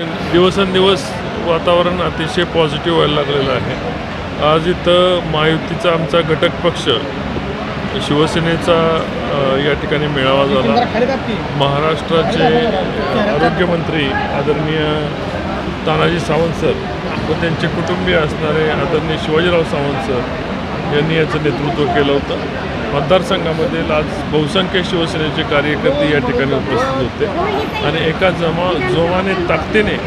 दिवसेंदिवस वातावरण अतिशय पॉझिटिव्ह व्हायला लागलेलं आहे. आज इथं महायुतीचा आमचा घटक पक्ष शिवसेनेचा या ठिकाणी मेळावा झाला. महाराष्ट्राचे आरोग्यमंत्री आदरणीय तानाजी सावंत सर व त्यांचे कुटुंबीय असणारे आदरणीय शिवाजीराव सावंत सर यांनी याचं नेतृत्व केलं होतं. मतदारसंघामधील आज बहुसंख्य शिवसेनेचे कार्यकर्ते या ठिकाणी उपस्थित होते. आणि एका जमा जोमाने ताकदीने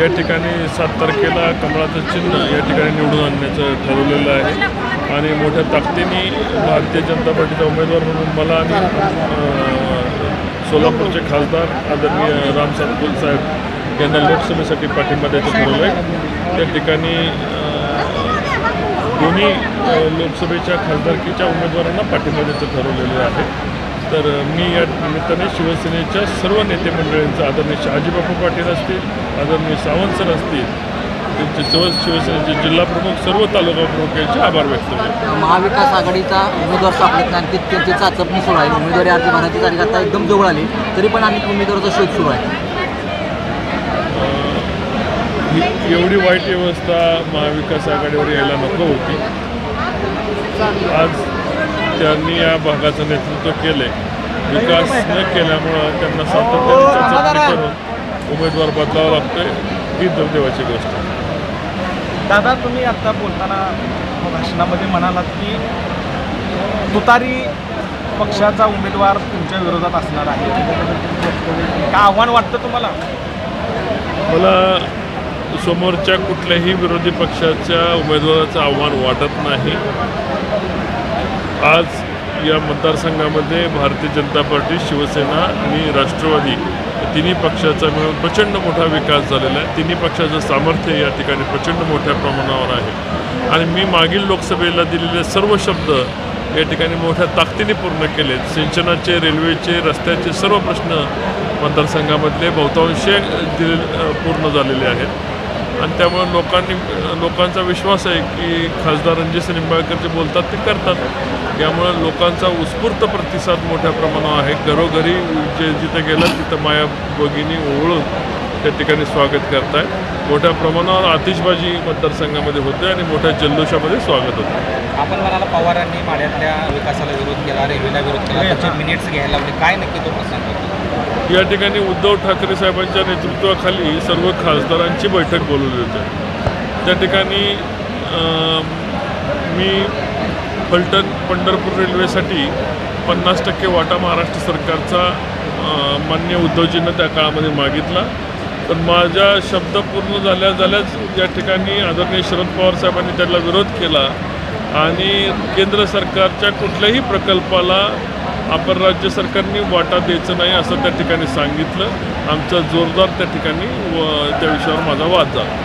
या ठिकाणी सात तारखेला कमळाचं चिन्ह या ठिकाणी निवडून आणण्याचं ठरवलेलं आहे. आणि मोठ्या ताकदीने भारतीय जनता पार्टीचा उमेदवार म्हणून मला आणि सोलापूरचे खासदार आदरणीय रामसात साहेब यांना लोकसभेसाठी पाठिंबा द्यायचं ठरवलं आहे त्या ठिकाणी दोन्ही लोकसभेच्या खासदारकीच्या उमेदवारांना पाठिंबा द्यायचं ठरवलेलं आहे. तर मी या निमित्ताने शिवसेनेच्या सर्व नेते मंडळींचं आदरणीय शहाजीबापू पाटील असतील आदरणीय सावंत सर असतील त्यांचे सर्व शिवसेनेचे जिल्हा प्रमुख सर्व तालुका प्रमुख यांचे आभार व्यक्त करतो. महाविकास आघाडीचा उमेदवार सापडत नाही त्यांची चाचपणी सुरू आहे. उमेदवारी अर्ज भरण्याची तारीख आता एकदम जवळ आली तरी पण अनेक उमेदवाराचा शोध सुरू आहे ही एवढी वाईट व्यवस्था महाविकास आघाडीवर यायला नको होती. आज त्यांनी या भागाचं नेतृत्व केले विकास न केल्यामुळं त्यांना सातत्याने करून उमेदवार बदलावा लागतोय ही दुर्दैवाची गोष्ट दादा तुम्ही आता बोलताना भाषणामध्ये म्हणालात की तुतारी पक्षाचा उमेदवार तुमच्या विरोधात असणार आहे. का आव्हान वाटतं तुम्हाला? मला समोरच्या कुठल्याही विरोधी पक्षाच्या उमेदवाराचं आव्हान वाटत नाही. आज या मतदारसंघामध्ये भारतीय जनता पार्टी शिवसेना आणि राष्ट्रवादी तिन्ही पक्षाचा मिळून प्रचंड मोठा विकास झालेला आहे. तिन्ही पक्षाचं सामर्थ्य या ठिकाणी प्रचंड मोठ्या प्रमाणावर आहे. आणि मी मागील लोकसभेला दिलेले सर्व शब्द या ठिकाणी मोठ्या ताकदीने पूर्ण केले सिंचनाचे रेल्वेचे रस्त्याचे सर्व प्रश्न मतदारसंघामधले बहुतांश दिले पूर्ण झालेले आहेत. आणि त्यामुळे लोकांनी लोकांचा विश्वास आहे की खासदार रणजित निंबाळकर जे बोलतात ते करतात. त्यामुळे लोकांचा उत्स्फूर्त प्रतिसाद मोठ्या प्रमाणावर आहे. घरोघरी जे जिथे गेलं तिथं माया भगिनी ओळून त्या ठिकाणी स्वागत करतायत. मोठ्या प्रमाणावर आतिषबाजी मतदारसंघामध्ये होते आणि मोठ्या जल्लोषामध्ये स्वागत होतं. आपण म्हणाला पवारांनी माड्यातल्या विकासाला विरोध केला रेल्वेला विरोध केला. त्याचे मिनिट्स घ्यायला काय नक्की तो प्रसंग होता? या ठिकाणी उद्धव ठाकरे साहेबांच्या नेतृत्वाखाली सर्व खासदारांची बैठक बोलवली होती. त्या ठिकाणी मी फलटण पंढरपूर रेल्वेसाठी पन्नास टक्के वाटा महाराष्ट्र सरकारचा मान्य उद्धवजींना त्या काळामध्ये मागितला. पण माझ्या शब्द पूर्ण झाल्या झाल्याच या ठिकाणी आदरणीय शरद पवार साहेबांनी त्याला विरोध केला आणि केंद्र सरकारच्या कुठल्याही प्रकल्पाला आपण राज्य सरकारने वाटा द्यायचं नाही असं त्या ठिकाणी सांगितलं. आमचा जोरदार त्या ठिकाणी व त्या विषयावर माझा वाद झाला.